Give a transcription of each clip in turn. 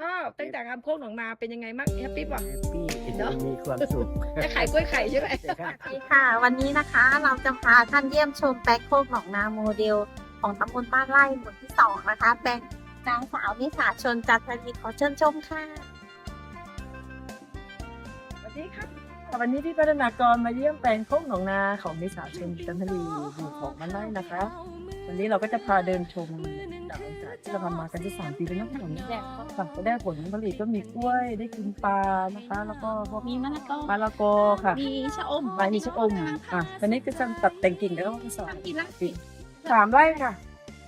อ้าวตั้งแต่ทำโคกหนองนาเป็นยังไงบ้างแฮปปี้ป่ะแฮปปี้เนอะ มีความสุขจะขายกล้วยไข่ใช่ไหมครับ สวัสดีค่ะ วันนี้นะคะเราจะพาท่านเยี่ยมชมแปลงโคกหนองนาโมเดล ของตำบลบ้านไร่หมู่ที่สองนะคะแปลงนางสาวนิสาชนจันทรีขอเชิญชมค่ะสวัสดีครับวันนี้พี่พัฒนากรมาเยี่ยมแปลงโคกหนองนาของมิสาชนจันทรีหมู่ของมันไร่นะคะ วันนี้เราก็จะพาเดินชมหลังจาก ที่เราทำมากันที่สามปีแล้วนะหลังนี้ค่ะก็ได้ผลผลิตก็มีกล้วยได้กินปลานะคะ แล้วก็พวกมีมะละกอมะละกอค่ะมีชะอมใบมีชะอมอะตอนนี้ก็จะตัดแต่งกิ่งแล้วก็มาสอนกี่ละสามไร่ค่ะ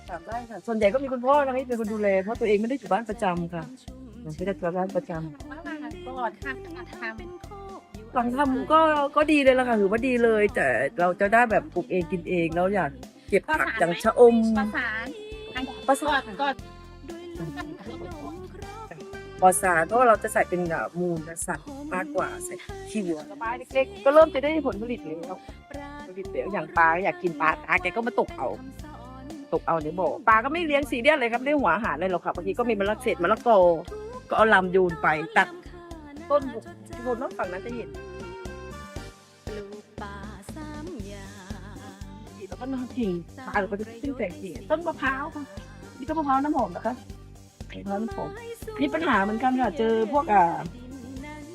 สามไร่ค่ะ ส่วนใหญ่ก็มีคุณพ่อนะที่เป็นคนดูแลเพราะตัวเองไม่ได้อยู่บ้านประจำค่ะหนูไม่ได้อยู่บ้านประจำมะละกอค่ะทำหลังทำก็ก็ดีเลยละค่ะถือว่าดีเลย แต่เราจะได้แบบปลูกเองกินเองแล้วอยากเก็บผักอย่างชะอม ประสานประสานก็ปอสารเพราะว่าเราจะใส่เป็นอะมูลสัตว์มากกว่าใส่ขี้วัวสบายเล็กๆก็เริ่มจะได้ผลผลิตแล้วผลผลิตแล้วอย่างปลาอยากกินปลาตาแกก็มาตกเอา ตกเอาในบ่อปลาก็ไม่เลี้ยงสีเดียสเลยครับเรื่องหัวอาหารเลยหรอกค่ะบางทีก็มีมะละเศษมะละกอก็เอาลำโยูนไปตัดต้นบุกที่คนน้องฝั่งนั้นจะเห็นปลูกป่าสามอย่างแล้วก็นอนทิ้งปลาเราก็จะขึ้นแสงกิ่งต้นมะพร้าวค่ะ นี่ก็มะพร้าวน้ำหอมนะคะมะพร้าวน้ำหอมมีปัญหาเหมือนกันค่ะ เจอพวกอ่า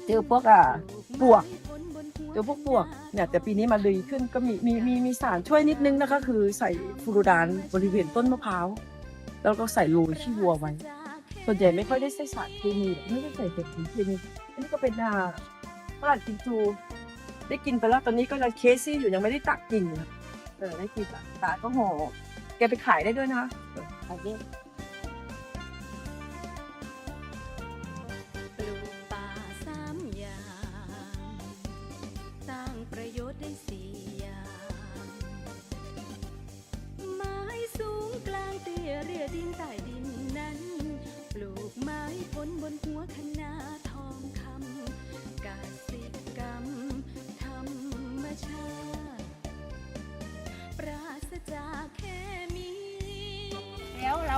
เจอพวกอ่าปวก เจอพวกปวก เนี่ย แต่ปีนี้มาดีขึ้นก็มีมีมีมีสารช่วยนิดนึงนะคะ คือใส่ฟลูออดานบริเวณต้นมะพร้าว แล้วก็ใส่โรยขี้วัวไว้ ส่วนใหญ่ไม่ค่อยได้ใส่สารเคมีไม่ได้ใส่เศษเคมีอันนี้ก็เป็นอ่าฝรั่งกินจูได้กินไปแล้วตอนนี้ก็ยังเคซี่อยู่ยังไม่ได้ตักกิน เออได้กินละตาก็ห่อแกไปขายได้ด้วยนะ คะ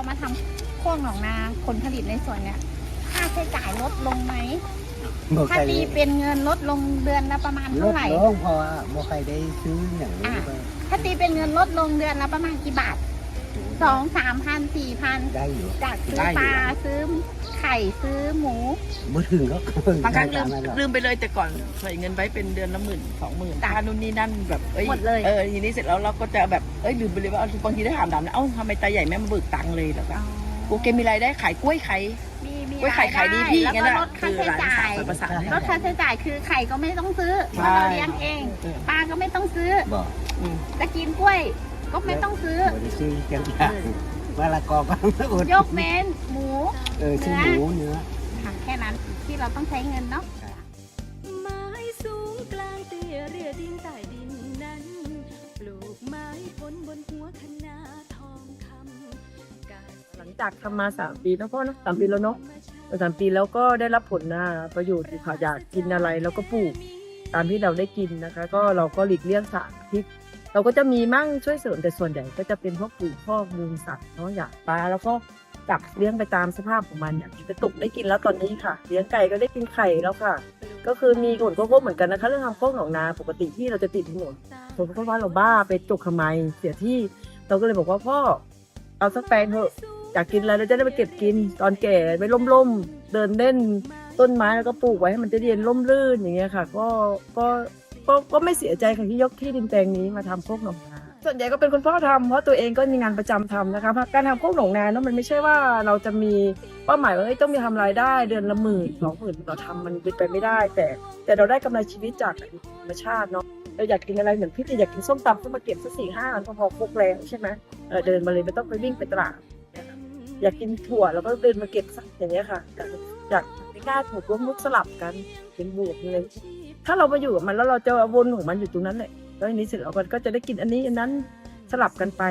เรามาทำโคกหนองนาผลผลิตในส่วนเนี้ยค่าใช้จ่ายลดลงไหมบ่ถ้าใครตีเป็นเงินลดลงเดือนละประมาณลเท่าดไหร่ ลงเพราะว่าบ่ใครได้ซื้ออย่างนี้ก็ถ้าตีเป็นเงินลดลงเดือนละประมาณกี่บาท สองสามพันสี่พันได้อยู่ จากซื้อได้อยู่ ปลาซื้อไข่ซื้อหมูบ่ถึงก็บางครั้งลืมได้ตามนั้นหรอกลืมไปเลยแต่ก่อนใส่เงินไว้เป็นเดือนละหมื่นสองหมื่นจ้ะค่านู่นนี่นั่นแบบอ้หมดเลย เออทีนี้เสร็จแล้วเราก็จะแบบเอ้ยลืมไปเลยว่าบางทีได้ถามดำนะเอ้าทำไมตาใหญ่แม่มาเบิกตังค์เลยแล้วก็โอเคมีรายได้ขายกล้วยไข่มีมีกล้วยไข่ขายดีพี่แล้วงั้นก็น่ะลดค่าคือใช้ร้านจ่าสาวยประสานให้ลดค่าใช้จ่ายคือไข่ก็ไม่ต้องซื้อเพใช่ราะเราเลี้ยงเองเออปลาก็ไม่ต้องซื้อบ่อืมจะกินกล้วย ก็ไม่ต้องซื้อบ่ได้ซื้อจังอย่างมะละกอก็ไม่อดยกเว้นหมู เออซื้อหมูเนื้อค่ะแค่นั้นที่เราต้องใช้เงินเนาะไม้สูงกลางเตี้ยเรียดินใต้ดินนั้น ปลูกไม้ผลบนหัวคณะทองคำกาหลังจากทำมาสามปีแล้วก็เนอะสามปีแล้วเนาะสามปีแล้วก็ได้รับผลนะประโยชน์อยู่ค่ะอยากกินอะไรแล้วก็ปลูก ตามที่เราได้กินนะคะ ก็เราก็หลีกเลี่ยงสารพิษ เราก็จะมีมั่งช่วยเสริมแต่ส่วนใหญ่ก็จะเป็นพวกปลูกพอกมูลสัตว์เนาะอย่ากปลาแล้วก็จับเลี้ยงไปตามสภาพของมันอย่างกระตุกได้กินแล้วตอนนี้ค่ะ เลี้ยงไก่ก็ได้กินไข่แล้วค่ะ ก็คือมีผลควบคู่เหมือนกันนะคะ เรื่องทำโคกหนองนาปกติที่เราจะติดถนนผมก็ว่าเราบ้าไปจกทำไมเสียที่ เราก็เลยบอกว่าพ่อเอาสักแปลงเถอะอยากกินอะไรเราจะได้ไปเก็บกิน ตอนแก่ไปล่มๆเดินเล่นต้นไม้แล้วก็ปลูกไว้ให้มันจะเรียนร่มรื่นอย่างเงี้ยค่ะ ก็ก็ ก็ก็ไม่เสียใจค่ะที่ยกที่ดินแปลงนี้มาทำโคกหนองนาส่วนใหญ่ก็เป็นคุณพ่อทำเพราะตัวเองก็มีงานประจำทำนะคะเพราะการทำโคกหนองนาเนาะมันไม่ใช่ว่าเราจะมีเป้าหมายว่าเอ้ยต้องมีทำรายได้เดือนละหมื่นสองหมื่นเราทำมันเป็นไปไม่ได้ แต่ แต่เราได้กำไรชีวิตจากธรรมชาติเนาะเราอยากกินอะไรเหมือนพี่อยากกินส้มตำก็มาเก็บสักสี่ห้าอันก็พอครกแล้วใช่ไหมเออเดินมาเลยไม่ต้องไปวิ่งไปตลาด อยากกินถั่วแล้วก็เดินมาเก็บสักอย่างเงี้ยค่ะอยากอยาก ไม่กล้าถูกร่วมลุกสลับกันเป็นบวกเลย ถ้าเรามาอยู่กับมันแล้วเราจะวนของมันอยู่ตรงนั้นแหละแล้วอันนี้เสร็จแล้วมันก็จะได้กินอันนี้อันนั้นสลับกันไป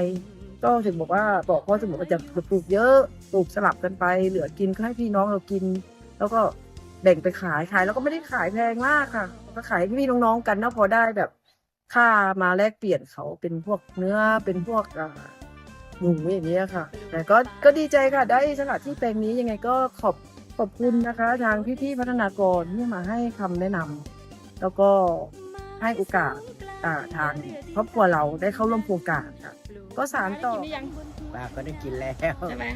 ก็ถึงบอกว่าบอกพ่อถึงบอกว่าจะปลูกเยอะปลูกสลับกันไป เหลือกินก็ให้พี่น้องเรากิน แล้วก็แบ่งไปขายขายแล้วก็ไม่ได้ขายแพงมากค่ะ ก็ขายพี่น้องๆกันนะพอได้แบบค่ามาแลกเปลี่ยนเขาเป็นพวกเนื้อเป็นพวกหมูอย่างเงี้ค่ะ แต่ก็ก็ดีใจค่ะ ได้สถานที่แปลงนี้ยังไงก็ขอบ ขขอบคุณนะคะ ทางพี่ๆพัฒนากรที่มาให้คำแนะนำแล้วก็ให้โอกาสอ่าทางครอบครัวเราได้เข้าร่วมโครงการค่ะก็สารต่อ ได้กินหรือยังป้าก็ได้กินแล้วใช่ไหม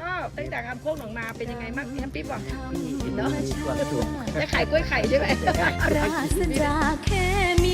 ก็ตั้งแต่ทำโคกหนองนาเป็นยังไงบ้างแฮปปี้ป่ะมีความสุขได้ขายกล้วยไข่ใช่ไหม ปราศจากเคมี